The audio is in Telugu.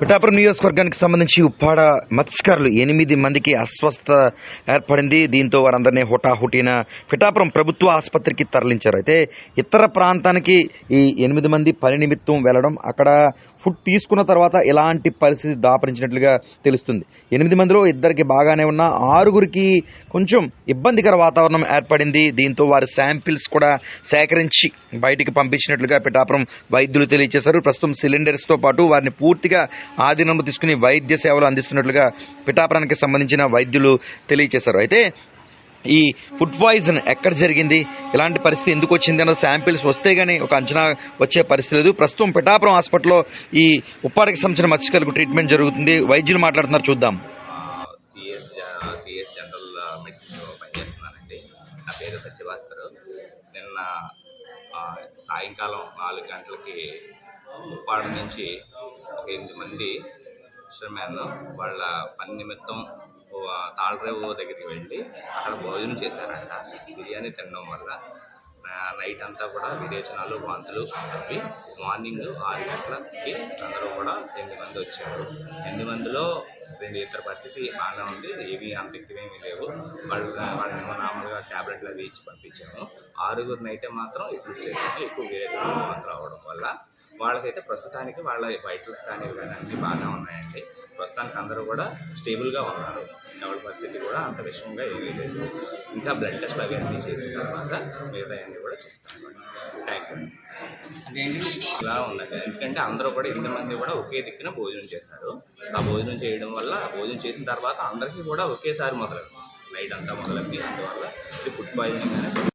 పిఠాపురం నియోజకవర్గానికి సంబంధించి ఉప్పాడ మత్స్యకారులు ఎనిమిది మందికి అస్వస్థ ఏర్పడింది. దీంతో వారందరినీ హుటాహుటిన పిఠాపురం ప్రభుత్వ ఆసుపత్రికి తరలించారు. అయితే ఇతర ప్రాంతానికి ఈ ఎనిమిది మంది పని నిమిత్తం వెళ్ళడం అక్కడ ఫుడ్ తీసుకున్న తర్వాత ఎలాంటి పరిస్థితి దాపరించినట్లుగా తెలుస్తుంది. ఎనిమిది మందిలో ఇద్దరికి బాగానే ఉన్న ఆరుగురికి కొంచెం ఇబ్బందికర వాతావరణం ఏర్పడింది. దీంతో వారి శాంపిల్స్ కూడా సేకరించి బయటికి పంపించినట్లుగా పిఠాపురం వైద్యులు తెలియజేశారు. ప్రస్తుతం సిలిండర్స్తో పాటు వారిని పూర్తిగా ఆధీనంలో తీసుకుని వైద్య సేవలు అందిస్తున్నట్లుగా పిఠాపురానికి సంబంధించిన వైద్యులు తెలియజేశారు అయితే ఈ ఫుడ్ పాయిజన్ ఎక్కడ జరిగింది? ఇలాంటి పరిస్థితి ఎందుకు వచ్చింది? అన్న శాంపిల్స్ వస్తే గానీ ఒక అంచనా వచ్చే పరిస్థితి లేదు. ప్రస్తుతం పిఠాపురం హాస్పిటల్లో ఈ ఉప్పాడికి సంబంధించిన మత్స్యకారులకు ట్రీట్మెంట్ జరుగుతుంది. వైద్యులు మాట్లాడుతున్నారు. చూద్దాం. సిఎస్ జనరల్ మెడిసిన్లో పనిచేస్తున్నానండి నా పేరు సత్యభాస్కర్. నిన్న సాయంకాలం నాలుగు గంటలకి ఉప్పాడ నుంచి ఎనిమిది మంది ఫిషర్మ్యాన్ వాళ్ళ పని నిమిత్తం తాళరేవు దగ్గరికి వెళ్ళి అక్కడ భోజనం చేశారంట. బిర్యానీ తినడం వల్ల. నైట్ అంతా కూడా విరేచనాలు వాంతులు అవి మార్నింగ్ ఆరు గంటలకి అందరూ కూడా ఎనిమిది మంది వచ్చారు. ఎనిమిది మందిలో రెండు ఇతర పరిస్థితి బాగానే ఉంది. ఏమీ అంత ఎక్కువేమీ లేవు. వాళ్ళు వాళ్ళని నార్మల్గా ట్యాబ్లెట్లు అవి ఇచ్చి పంపించాము. ఆరుగురిని అయితే మాత్రం ఎక్కువ చేసాము ఎక్కువ విరేచనాలు వాంతులు అవ్వడం వల్ల. వాళ్ళకైతే ప్రస్తుతానికి వాళ్ళ వైటల్స్ కానీ కానీ అన్నీ బాగానే ఉన్నాయండి. ప్రస్తుతానికి అందరూ కూడా స్టేబుల్గా ఉన్నారు. ఎవరి పరిస్థితి కూడా అంత విషమంగా ఏమీ లేదు. ఇంకా బ్లడ్ టెస్ట్ అవి అన్నీ చేసిన తర్వాత మిగతా అన్నీ కూడా చెప్తాను థ్యాంక్ యూ ఇలా ఉన్నది ఎందుకంటే అందరూ కూడా ఇంతమంది కూడా ఒకే దిక్కున భోజనం చేశారు. ఆ భోజనం చేయడం వల్ల భోజనం చేసిన తర్వాత అందరికీ కూడా ఒకేసారి మొదలవుతుంది. నైట్ అంతా మొదలైంది అందువల్ల ఫుడ్ పాయిజనింగ్ అనేది